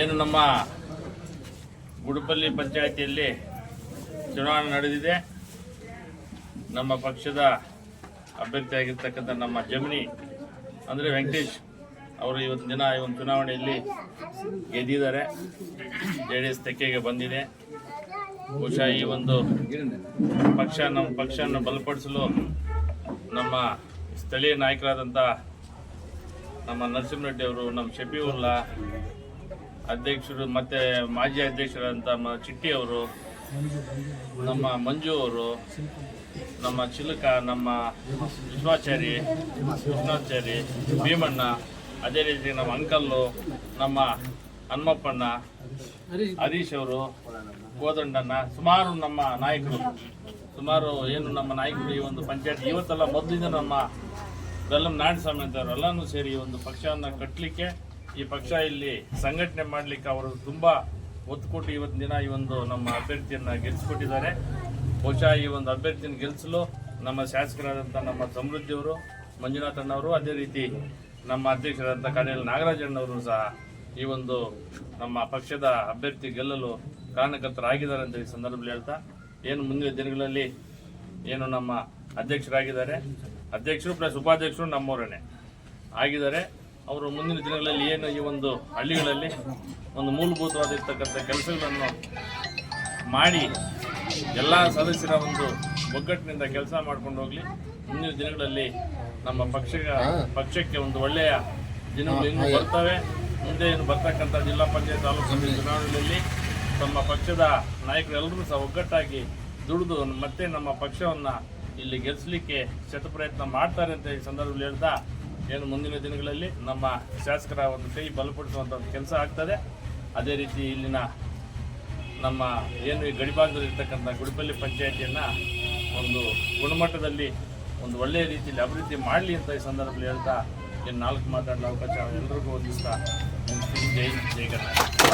ಏನು ನಮ್ಮ ಗುಡುಪಲ್ಲಿ ಪಂಚಾಯಿತಿಯಲ್ಲಿ ಚುನಾವಣೆ ನಡೆದಿದೆ. ನಮ್ಮ ಪಕ್ಷದ ಅಭ್ಯರ್ಥಿಯಾಗಿರ್ತಕ್ಕಂಥ ನಮ್ಮ ಜಮಿನಿ ಅಂದರೆ ವೆಂಕಟೇಶ್ ಅವರು ಇವತ್ತು ದಿನ ಈ ಒಂದು ಚುನಾವಣೆಯಲ್ಲಿ ಗೆದ್ದಿದ್ದಾರೆ. ಜೆ ಡಿ ಎಸ್ ತೆಕ್ಕೆಗೆ ಬಂದಿದೆ. ಬಹುಶಃ ಈ ಒಂದು ಪಕ್ಷ ನಮ್ಮ ಪಕ್ಷವನ್ನು ಬಲಪಡಿಸಲು ನಮ್ಮ ಸ್ಥಳೀಯ ನಾಯಕರಾದಂಥ ನಮ್ಮ ನರಸಿಂಹರೆಡ್ಡಿ ಅವರು, ನಮ್ಮ ಶಫೀವುಲ್ಲಾ ಅಧ್ಯಕ್ಷರು ಮತ್ತೆ ಮಾಜಿ ಅಧ್ಯಕ್ಷರಂತ ಚಿಟ್ಟಿ ಅವರು, ನಮ್ಮ ಮಂಜು ಅವರು, ನಮ್ಮ ಚಿಲಕ, ನಮ್ಮ ವಿಶ್ವಾಚಾರಿ ಕೃಷ್ಣಾಚಾರಿ, ಭೀಮಣ್ಣ, ಅದೇ ರೀತಿ ನಮ್ಮ ಅಂಕಲ್ಲು, ನಮ್ಮ ಹನುಮಪ್ಪಣ್ಣ, ಹರೀಶ್ ಅವರು, ಕೋದಂಡಣ್ಣ, ಸುಮಾರು ನಮ್ಮ ನಾಯಕರು. ಸುಮಾರು ಏನು ನಮ್ಮ ನಾಯಕರು ಈ ಒಂದು ಪಂಚಾಯತ್, ಇವತ್ತೆಲ್ಲ ಮೊದಲಿಂದ ನಮ್ಮ ಬೆಲ್ಲಂ ನಾಡಸ್ವಾಮಿ ಅಂತವ್ರು ಎಲ್ಲನೂ ಸೇರಿ ಒಂದು ಪಕ್ಷವನ್ನು ಕಟ್ಟಲಿಕ್ಕೆ ಈ ಪಕ್ಷ ಇಲ್ಲಿ ಸಂಘಟನೆ ಮಾಡಲಿಕ್ಕೆ ಅವರು ತುಂಬ ಒತ್ತು ಕೊಟ್ಟು ಇವತ್ತಿನ ದಿನ ಈ ಒಂದು ನಮ್ಮ ಅಭ್ಯರ್ಥಿಯನ್ನು ಗೆಲ್ಲಿಸ್ಕೊಟ್ಟಿದ್ದಾರೆ ಬಹುಶಃ ಈ ಒಂದು ಅಭ್ಯರ್ಥಿಯನ್ನು ಗೆಲ್ಲಿಸಲು ನಮ್ಮ ಶಾಸಕರಾದಂಥ ನಮ್ಮ ಸಮೃದ್ಧಿಯವರು ಮಂಜುನಾಥಣ್ಣವರು ಅದೇ ರೀತಿ ನಮ್ಮ ಅಧ್ಯಕ್ಷರಾದಂಥ ನಾಗರಾಜ್ ನಾಗರಾಜಣ್ಣವರು ಸಹ ಈ ಒಂದು ನಮ್ಮ ಪಕ್ಷದ ಅಭ್ಯರ್ಥಿ ಗೆಲ್ಲಲು ಕಾರಣಕರ್ತರಾಗಿದ್ದಾರೆ ಅಂತ ಈ ಸಂದರ್ಭದಲ್ಲಿ ಹೇಳ್ತಾ, ಏನು ಮುಂದಿನ ದಿನಗಳಲ್ಲಿ ಏನು ನಮ್ಮ ಅಧ್ಯಕ್ಷರಾಗಿದ್ದಾರೆ. ಅಧ್ಯಕ್ಷರು ಪ್ಲಸ್ ಉಪಾಧ್ಯಕ್ಷರು ನಮ್ಮವರೇ ಆಗಿದ್ದಾರೆ. ಅವರು ಮುಂದಿನ ದಿನಗಳಲ್ಲಿ ಏನು ಈ ಒಂದು ಹಳ್ಳಿಗಳಲ್ಲಿ ಒಂದು ಮೂಲಭೂತವಾಗಿರ್ತಕ್ಕಂಥ ಕೆಲಸಗಳನ್ನು ಮಾಡಿ ಎಲ್ಲ ಸದಸ್ಯರ ಒಂದು ಒಗ್ಗಟ್ಟಿನಿಂದ ಕೆಲಸ ಮಾಡ್ಕೊಂಡು ಹೋಗ್ಲಿ. ಮುಂದಿನ ದಿನಗಳಲ್ಲಿ ನಮ್ಮ ಪಕ್ಷ ಪಕ್ಷಕ್ಕೆ ಒಂದು ಒಳ್ಳೆಯ ದಿನಗಳು ಇನ್ನೂ ಬರ್ತವೆ. ಮುಂದೆ ಏನು ಬರ್ತಕ್ಕಂಥ ಜಿಲ್ಲಾ ಪಂಚಾಯತ್ ತಾಲೂಕು ಸಮಿತಿ ಚುನಾವಣೆಯಲ್ಲಿ ತಮ್ಮ ಪಕ್ಷದ ನಾಯಕರೆಲ್ಲರೂ ಸಹ ಒಗ್ಗಟ್ಟಾಗಿ ದುಡಿದು ಮತ್ತೆ ನಮ್ಮ ಪಕ್ಷವನ್ನು ಇಲ್ಲಿ ಗೆಲ್ಲಿಸಲಿಕ್ಕೆ ಶತಪ್ರಯತ್ನ ಮಾಡ್ತಾರೆ ಅಂತ ಈ ಸಂದರ್ಭದಲ್ಲಿ ಹೇಳ್ತಾ ಏನು ಮುಂದಿನ ದಿನಗಳಲ್ಲಿ ನಮ್ಮ ಶಾಸಕರ ಒಂದು ಕೈ ಬಲಪಡಿಸುವಂಥ ಒಂದು ಕೆಲಸ ಆಗ್ತದೆ. ಅದೇ ರೀತಿ ಇಲ್ಲಿನ ನಮ್ಮ ಏನು ಈ ಗಡಿಭಾಗದಲ್ಲಿ ಇರ್ತಕ್ಕಂಥ ಗುಡಿಪಲ್ಲಿ ಪಂಚಾಯತಿಯನ್ನು ಒಂದು ಗುಣಮಟ್ಟದಲ್ಲಿ ಒಂದು ಒಳ್ಳೆಯ ರೀತಿಯಲ್ಲಿ ಅಭಿವೃದ್ಧಿ ಮಾಡಲಿ ಅಂತ ಈ ಸಂದರ್ಭದಲ್ಲಿ ಹೇಳ್ತಾ, ಏನು ನಾಲ್ಕು ಮಾತಾಡಲು ಅವಕಾಶ ಎಲ್ರಿಗೂ ಒಂದಿಸ್ತಾ ಜೈ ಜೈ ಕರ್ನಾಟಕ.